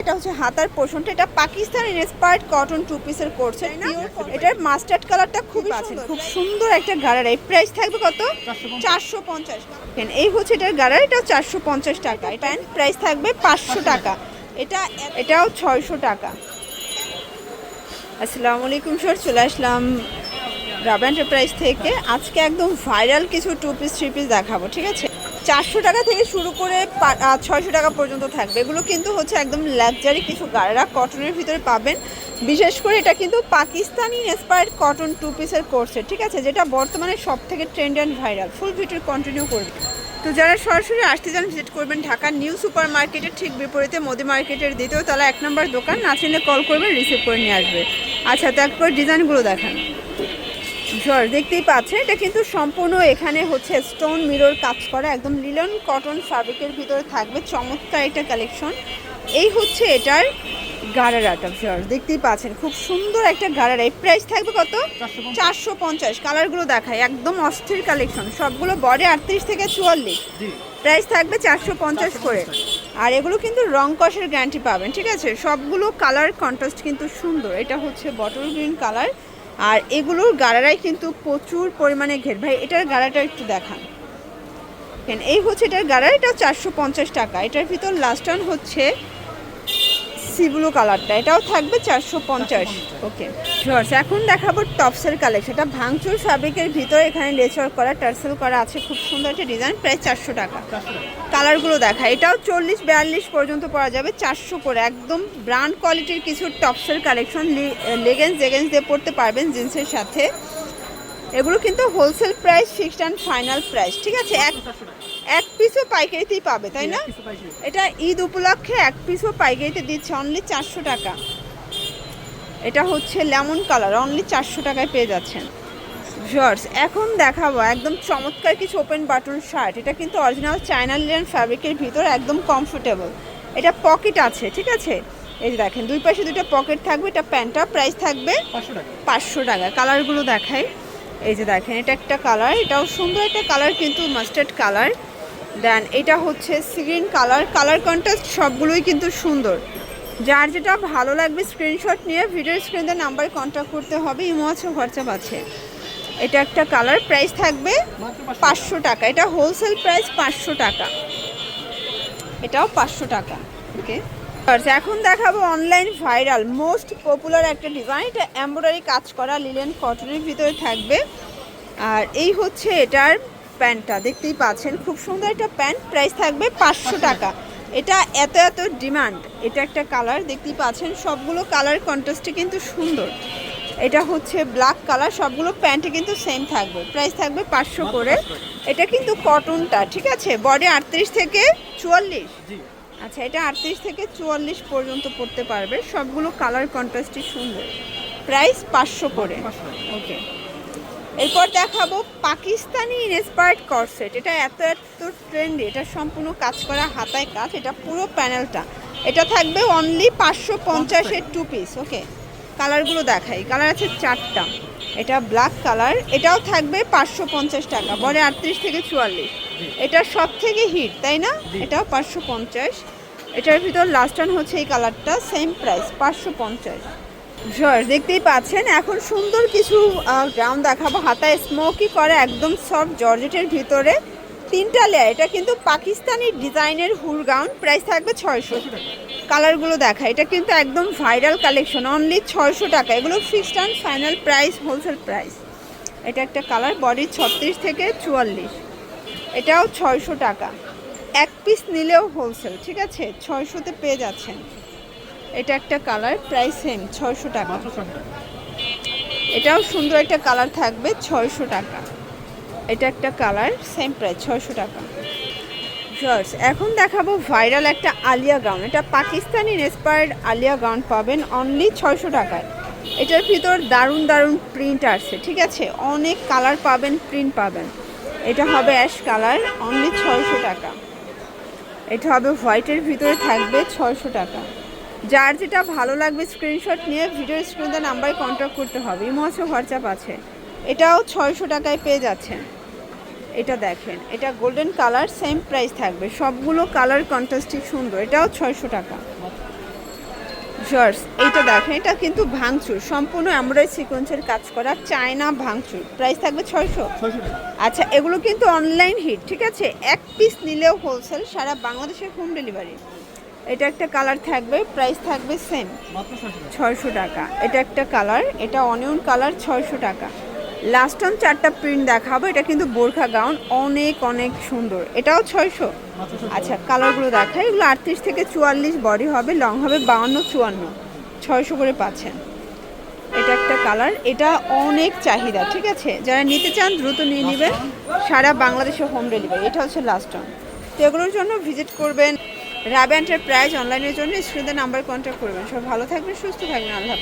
এটা হচ্ছে হাতার পোষণটা। এটা পাকিস্তান ইন্সপায়ার্ড কটন টু পিসের করছে এটার মাস্টার্ড কালারটা খুবই আছে খুব সুন্দর একটা গাড়ার। এই প্রাইস থাকবে কত? চারশো পঞ্চাশ। এই হচ্ছে এটার গাড়ার। এটা চারশো পঞ্চাশ টাকা। এটা প্রাইস থাকবে পাঁচশো টাকা। এটা এটাও ছয়শো টাকা। আসসালামু আলাইকুম স্যার চলে আসলাম রাব এন্টারপ্রাইজ থেকে। আজকে একদম ভাইরাল কিছু টু পিস থ্রি পিস দেখাবো ঠিক আছে? চারশো টাকা থেকে শুরু করে ছয়শো টাকা পর্যন্ত থাকবে। এগুলো কিন্তু হচ্ছে একদম লাক্সারি কিছু গাড়া। কটনের ভিতরে পাবেন, বিশেষ করে এটা কিন্তু পাকিস্তানি ইন্সপায়ার্ড কটন টু পিসের কোর্সের ঠিক আছে? যেটা বর্তমানে সব থেকে trend and viral full video continue করবে। তো যারা সরাসরি আসতে চান ভিজিট করবেন ঢাকার নিউ সুপার মার্কেটের ঠিক বিপরীতে, মোদি মার্কেটের দ্বিতীয় তলা এক নম্বর দোকান। না চিনলে কল করবেন রিসিভ করে নিয়ে আসবে। আচ্ছা তো একবার ডিজাইনগুলো দেখান। জ্বর দেখতেই পাচ্ছেন এটা কিন্তু সম্পূর্ণ এখানে হচ্ছে স্টোন মিরর কাজ করা একদম লিলন কটন ফ্যাব্রিকের ভিতরে থাকবে চমৎকার একটা কালেকশন এই হচ্ছে এটার গারারাটা জ্বর দেখতেই পাচ্ছেন খুব সুন্দর একটা গারারা। এই প্রাইস থাকবে কত? চারশো পঞ্চাশ। কালারগুলো দেখায় একদম অস্থির কালেকশন সবগুলো বডি আটত্রিশ থেকে চুয়াল্লিশ। প্রাইস থাকবে চারশো পঞ্চাশ করে। আর এগুলো কিন্তু রং কষের গ্যারান্টি পাবেন ঠিক আছে? সবগুলো কালার কন্ট্রাস্ট কিন্তু সুন্দর। এটা হচ্ছে বটল গ্রিন কালার আর এগুলোর গাড়ারাই কিন্তু প্রচুর পরিমাণে ঘের। ভাই, এটার গাড়াটা একটু দেখান। এই হচ্ছে এটার গাড়া, এটা চারশো পঞ্চাশ টাকা। এটার ভিতর লাস্ট অন হচ্ছে সিব্লু কালারটা, এটাও থাকবে চারশো পঞ্চাশ। ওকে শর্টস এখন দেখাবো টপসের কালেকশন এটা ভাঙচুর ফ্যাব্রিকের ভিতরে এখানে লেচার করা, টার্সেল করা আছে। খুব সুন্দর একটা ডিজাইন প্রায় চারশো টাকা। কালারগুলো দেখা, এটাও চল্লিশ বিয়াল্লিশ পর্যন্ত পাওয়া যাবে, চারশো করে। একদম ব্র্যান্ড কোয়ালিটির কিছু টপসের কালেকশন লেগেন্স জেগেন্স দিয়ে পড়তে পারবেন জিন্সের সাথে। এগুলো কিন্তু wholesale price fixed and final price ঠিক আছে? এক এক পিসও পাইকারিতেই পাবে তাই না? এটা ঈদ উপলক্ষে এক পিসও পাইকারিতে দিচ্ছে অনলি চারশো টাকা। এটা হচ্ছে লেমন কালার অনলি চারশো টাকায় পেয়ে যাচ্ছেন। জর্জ এখন দেখাবো একদম চমৎকার কিছু ওপেন বাটন শার্ট এটা কিন্তু অরিজিনাল চায়না লিলেন ফ্যাব্রিকের ভিতর একদম কমফোর্টেবল এটা পকেট আছে ঠিক আছে? এই যে দেখেন দুই পাশে দুটো পকেট থাকবে এটা প্যান্টটা প্রাইস থাকবে পাঁচশো টাকা। কালারগুলো দেখাই। এই যে দেখেন এটা একটা কালার এটাও সুন্দর একটা কালার কিন্তু মাস্টার্ড কালার দেন এটা হচ্ছে স্ক্রিন কালার কালার কন্ট্রাস্ট সবগুলোই কিন্তু সুন্দর। যার যেটা ভালো লাগবে স্ক্রিনশট নিয়ে ভিডিও স্ক্রিনে নাম্বার কন্ট্যাক্ট করতে হবে, ইমো আছে হোয়াটসঅ্যাপ আছে। এটা একটা কালার প্রাইস থাকবে পাঁচশো টাকা। এটা হোলসেল প্রাইস পাঁচশো টাকা। এটাও পাঁচশো টাকা ওকে এখন দেখাবো অনলাইন ভাইরাল মোস্ট পপুলার একটা ডিজাইন এটা এমব্রয়ডারি কাজ করা লিলেন কটনের ভিতরে থাকবে। আর এই হচ্ছে এটার প্যান্টটা দেখতেই পাচ্ছেন খুব সুন্দর একটা প্যান্ট প্রাইস থাকবে পাঁচশো টাকা। এটা এত এত ডিমান্ড এটা একটা কালার দেখতেই পাচ্ছেন সবগুলো কালার কন্ট্রাস্টে কিন্তু সুন্দর। এটা হচ্ছে ব্ল্যাক কালার সবগুলো প্যান্টে কিন্তু সেম থাকবে। প্রাইস থাকবে পাঁচশো করে। এটা কিন্তু কটনটা ঠিক আছে? বডি আটত্রিশ থেকে চুয়াল্লিশ। আচ্ছা এটা আটত্রিশ থেকে চুয়াল্লিশ পর্যন্ত পড়তে পারবে। সবগুলো কালার কন্ট্রাস্টই সুন্দর। প্রাইস পাঁচশো করে। ওকে এরপর দেখাবো পাকিস্তানি ইনস্পায়ার্ড কর্সেট। এটা এত এত ট্রেন্ডি এটা সম্পূর্ণ কাজ করা হাতায় কাজ এটা পুরো প্যানেলটা। এটা থাকবে অনলি পাঁচশো পঞ্চাশের টু পিস ওকে কালারগুলো দেখাই। কালার আছে চারটা। এটা ব্ল্যাক কালার এটাও থাকবে পাঁচশো পঞ্চাশ টাকা বড় আটত্রিশ থেকে চুয়াল্লিশ। এটা সব থেকে হিট তাই না? এটাও পাঁচশো পঞ্চাশ। এটার ভিতর লাস্ট হচ্ছে এই কালারটা সেম প্রাইস পাঁচশো পঞ্চাশ। দেখতেই পাচ্ছেন, এখন সুন্দর কিছু গ্রাউন্ড দেখাবো। হাতায় স্মোকি করে একদম সব জর্জেটের ভিতরে। তিনটা লেয়ার এটা কিন্তু পাকিস্তানি ডিজাইনের হুল গাউন প্রাইস থাকবে ছয়শো। কালারগুলো দেখা, এটা কিন্তু একদম ভাইরাল কালেকশন অনলি ছয়শো টাকা। এগুলো fixed and final price wholesale price এটা একটা কালার বডি ছত্রিশ থেকে চুয়াল্লিশ। এটাও ছয়শো টাকা। এক পিস নিলেও হোলসেল ঠিক আছে? ছয়শোতে পেয়ে যাচ্ছেন। এটা একটা কালার, প্রাইস সেম ছয়শো টাকা। এটাও সুন্দর একটা কালার থাকবে, ছয়শো টাকা। এটা একটা কালার সেম প্রাইস ছয়শো টাকা। জর্জ এখন দেখাবো ভাইরাল একটা আলিয়া গাউন এটা পাকিস্তানি ইন্সপায়ার্ড আলিয়া গাউন পাবেন অনলি ছয়শো টাকায়। এটার ভিতর দারুণ দারুণ প্রিন্ট আসছে, ঠিক আছে? অনেক কালার পাবেন প্রিন্ট পাবেন। এটা হবে অ্যাশ কালার অনলি ছয়শো টাকা। এটা হবে হোয়াইটের ভিতরে থাকবে, ছয়শো টাকা। যার যেটা ভালো লাগবে স্ক্রিনশট নিয়ে ভিডিও স্ক্রিনে নাম্বারে কন্ট্যাক্ট করতে হবে। ইমো আছে হোয়াটসঅ্যাপ আছে। এটাও ছয়শো টাকায় পেয়ে যাচ্ছেন এটা দেখেন এটা গোল্ডেন কালার সেম প্রাইস থাকবে। সবগুলো কালার কন্ট্রাস্টিক সুন্দর এটাও ছয়শো টাকা। জর্জ এইটা দেখেন এটা কিন্তু ভাঙচুর। সম্পূর্ণ এমব্রয়ডারি সিকোয়েন্সের কাজ করা চায়না ভাঙচুর। প্রাইস থাকবে ছয়শো। ছয়শো আচ্ছা এগুলো কিন্তু অনলাইন হিট ঠিক আছে? এক পিস নিলেও হোলসেল সারা বাংলাদেশের হোম ডেলিভারি এটা একটা কালার থাকবে প্রাইস থাকবে সেম ছয়শো টাকা। এটা একটা কালার এটা অনিয়ন কালার ছয়শো টাকা। লাস্ট অন চারটা প্রিন্ট দেখাবো এটা কিন্তু বোরখা গাউন অনেক অনেক সুন্দর। এটাও ছয়শো? আচ্ছা কালারগুলো দেখাই। এগুলো আটত্রিশ থেকে চুয়াল্লিশ বডি হবে লং হবে বাউন্ন চুয়ান্ন। ছয়শো করে পাচ্ছেন। এটা একটা কালার এটা অনেক চাহিদা ঠিক আছে? যারা নিতে চান দ্রুত নিয়ে নেবেন। সারা বাংলাদেশে হোম ডেলিভারি এটা হচ্ছে লাস্ট অন তো এগুলোর জন্য ভিজিট করবেন। রাবে এন্টারপ্রাইজ অনলাইনের জন্য স্ক্রিনে নাম্বার কন্ট্যাক্ট করবেন সব ভালো থাকবেন সুস্থ থাকবেন আল্লাহ।